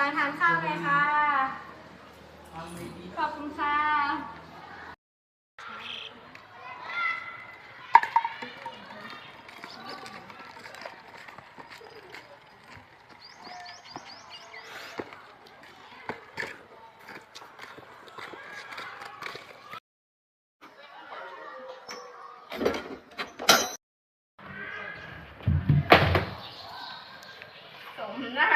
ข้าวเลยค่ะ ขอบคุณค่ะสมหน้า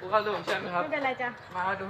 กูเข้าดูใช่ไหมครับ ไม่เป็นไรจ้ะ มาดู